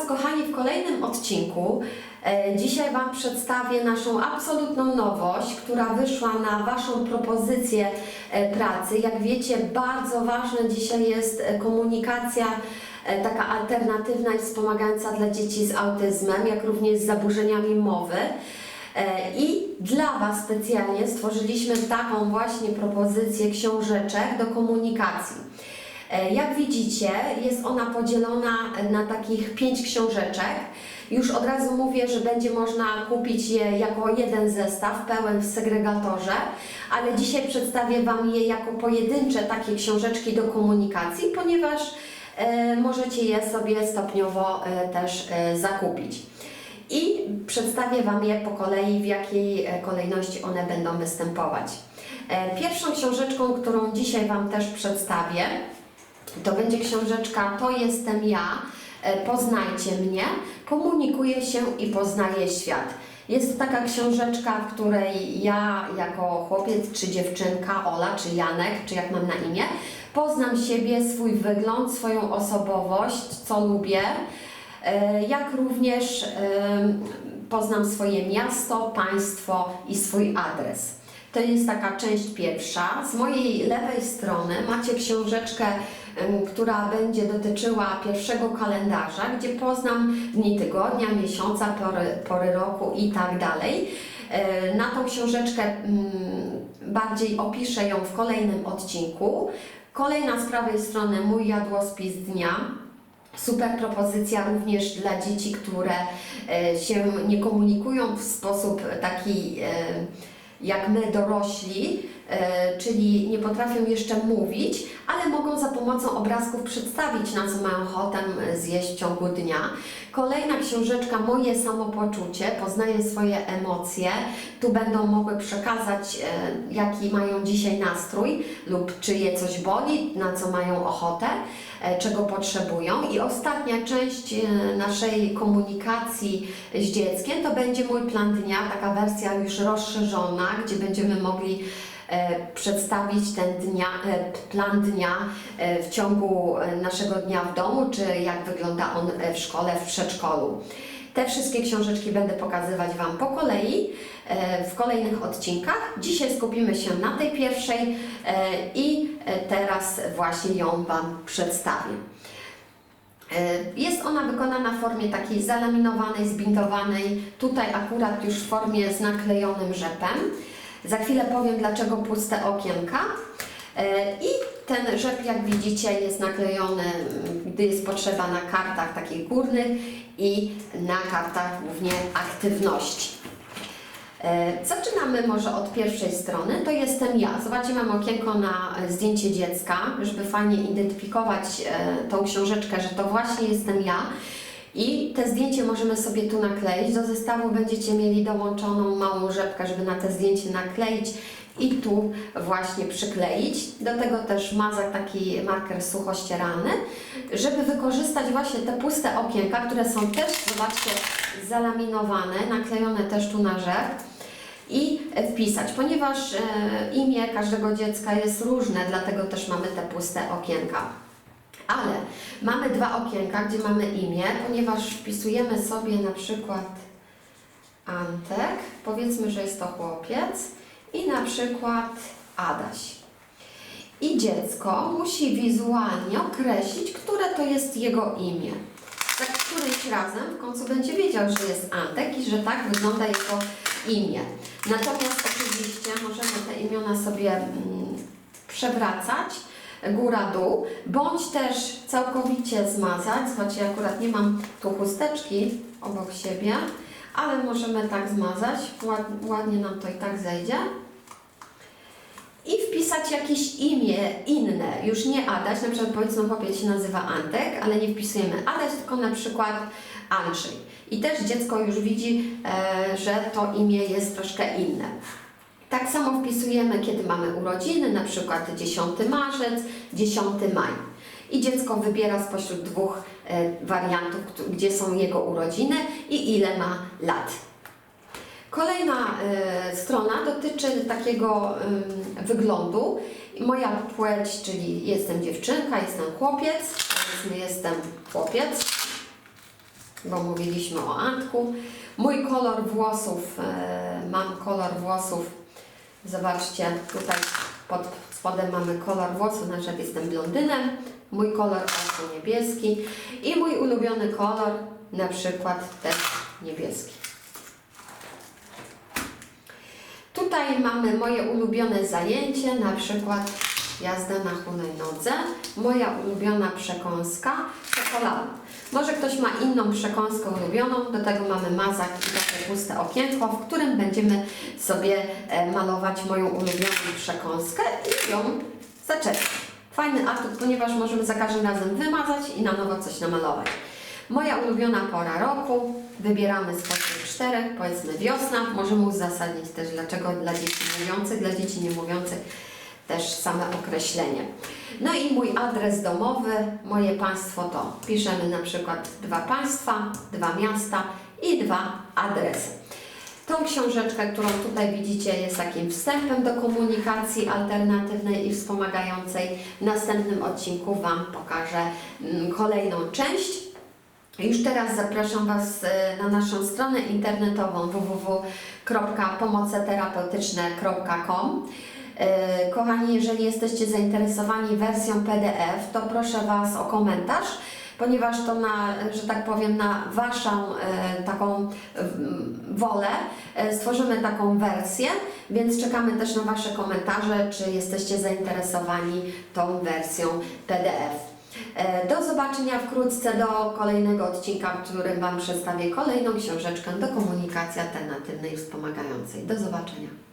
Was, kochani, w kolejnym odcinku. E, Dzisiaj Wam przedstawię naszą absolutną nowość, która wyszła na Waszą propozycję e, pracy. Jak wiecie, bardzo ważna dzisiaj jest e, komunikacja taka alternatywna i wspomagająca dla dzieci z autyzmem, jak również z zaburzeniami mowy. I dla Was specjalnie stworzyliśmy taką właśnie propozycję książeczek do komunikacji. E, Jak widzicie, jest ona podzielona na takich pięć książeczek. Już od razu mówię, że będzie można kupić je jako jeden zestaw pełen w segregatorze, ale dzisiaj przedstawię Wam je jako pojedyncze takie książeczki do komunikacji, ponieważ e, możecie je sobie stopniowo e, też zakupić. I przedstawię Wam je po kolei, w jakiej kolejności one będą występować. Pierwszą książeczką, którą dzisiaj Wam też przedstawię, to będzie książeczka To jestem ja, e, poznajcie mnie, komunikuję się i poznaję świat. Jest to taka książeczka, w której ja jako chłopiec czy dziewczynka, Ola czy Janek, czy jak mam na imię, poznam siebie, swój wygląd, swoją osobowość, co lubię, e, jak również em, poznam swoje miasto, państwo i swój adres. To jest taka część pierwsza. Z mojej lewej strony macie książeczkę, która będzie dotyczyła pierwszego kalendarza, gdzie poznam dni tygodnia, miesiąca, pory, pory roku i tak dalej. E, Na tą książeczkę mm, bardziej opiszę ją w kolejnym odcinku. Kolejna z prawej strony mój jadłospis dnia. Super propozycja również dla dzieci, które e, się nie komunikują w sposób taki e, jak my dorośli, czyli nie potrafią jeszcze mówić, ale mogą za pomocą obrazków przedstawić, na co mają ochotę zjeść w ciągu dnia. Kolejna książeczka Moje samopoczucie, poznaję swoje emocje. Tu będą mogły przekazać, e, jaki mają dzisiaj nastrój lub czy je coś boli, na co mają ochotę, e, czego potrzebują. I ostatnia część e, naszej komunikacji z dzieckiem to będzie mój plan dnia, taka wersja już rozszerzona, gdzie będziemy mogli e, przedstawić ten dnia, e, plan dnia e, w ciągu e, naszego dnia w domu, czy jak wygląda on e, w szkole, w przedszkolu. Te wszystkie książeczki będę pokazywać Wam po kolei e, w kolejnych odcinkach. Dzisiaj skupimy się na tej pierwszej e, i e, teraz właśnie ją Wam przedstawię. E, Jest ona wykonana w formie takiej zalaminowanej, zbindowanej, tutaj akurat już w formie z naklejonym rzepem. Za chwilę powiem, dlaczego puste okienka. E, I ten rzep, jak widzicie, jest naklejony, gdy jest potrzeba na kartach takich górnych i na kartach głównie aktywności. E, Zaczynamy może od pierwszej strony. To jestem ja. Zobaczcie, mam okienko na zdjęcie dziecka, żeby fajnie identyfikować e, tą książeczkę, że to właśnie jestem ja. I te zdjęcie możemy sobie tu nakleić. Do zestawu będziecie mieli dołączoną małą rzepkę, żeby na te zdjęcie nakleić i tu właśnie przykleić. Do tego też mazak, taki marker suchościerany, żeby wykorzystać właśnie te puste okienka, które są też, zobaczcie, zalaminowane, naklejone też tu na rzep i wpisać, ponieważ e, imię każdego dziecka jest różne, dlatego też mamy te puste okienka. Ale mamy dwa okienka, gdzie mamy imię, ponieważ wpisujemy sobie na przykład Antek, powiedzmy, że jest to chłopiec i na przykład Adaś. I dziecko musi wizualnie określić, które to jest jego imię. Za którymś razem w końcu będzie wiedział, że jest Antek i że tak wygląda jego imię. Natomiast oczywiście możemy te imiona sobie mm, przewracać góra-dół, bądź też całkowicie zmazać. Zobaczcie, akurat nie mam tu chusteczki obok siebie, ale możemy tak zmazać. Ład- Ładnie nam to i tak zejdzie. I wpisać jakieś imię inne, już nie Adaś, na przykład powiedzmy chłopiec się nazywa Antek, ale nie wpisujemy Adaś, tylko na przykład Andrzej. I też dziecko już widzi, e, że to imię jest troszkę inne. Tak samo wpisujemy, kiedy mamy urodziny, na przykład 10 marzec, 10 maj. I dziecko wybiera spośród dwóch e, wariantów, gdzie są jego urodziny i ile ma lat. Kolejna e, strona dotyczy takiego wyglądu. Moja płeć, czyli jestem dziewczynka, jestem chłopiec, powiedzmy jestem chłopiec. bo mówiliśmy o Antku. Mój kolor włosów, e, mam kolor włosów, zobaczcie, tutaj pod spodem mamy kolor włosów, na przykład jestem blondynem, mój kolor oczu niebieski i mój ulubiony kolor, na przykład też niebieski. Tutaj mamy moje ulubione zajęcie, na przykład jazda na hulajnodze, moja ulubiona przekąska, czekolada. Może ktoś ma inną przekąskę ulubioną, do tego mamy mazak i takie puste okienko, w którym będziemy sobie e, malować moją ulubioną przekąskę i ją zaczepić. Fajny atut, ponieważ możemy za każdym razem wymazać i na nowo coś namalować. Moja ulubiona pora roku, wybieramy spośród czterech, powiedzmy wiosna, możemy uzasadnić też dlaczego dla dzieci mówiących, dla dzieci niemówiących też same określenie. No i mój adres domowy, moje państwo to piszemy na przykład dwa państwa, dwa miasta i dwa adresy. Tą książeczkę, którą tutaj widzicie, jest takim wstępem do komunikacji alternatywnej i wspomagającej. W następnym odcinku Wam pokażę mm, kolejną część. Już teraz zapraszam Was e, na naszą stronę internetową www.pomoceterapeutyczne.com. E, Kochani, jeżeli jesteście zainteresowani wersją PDF, to proszę Was o komentarz, ponieważ to na, że tak powiem, na Waszą e, taką wolę e, stworzymy taką wersję, więc czekamy też na Wasze komentarze, czy jesteście zainteresowani tą wersją PDF. Do zobaczenia wkrótce do kolejnego odcinka, w którym Wam przedstawię kolejną książeczkę do komunikacji alternatywnej i wspomagającej. Do zobaczenia.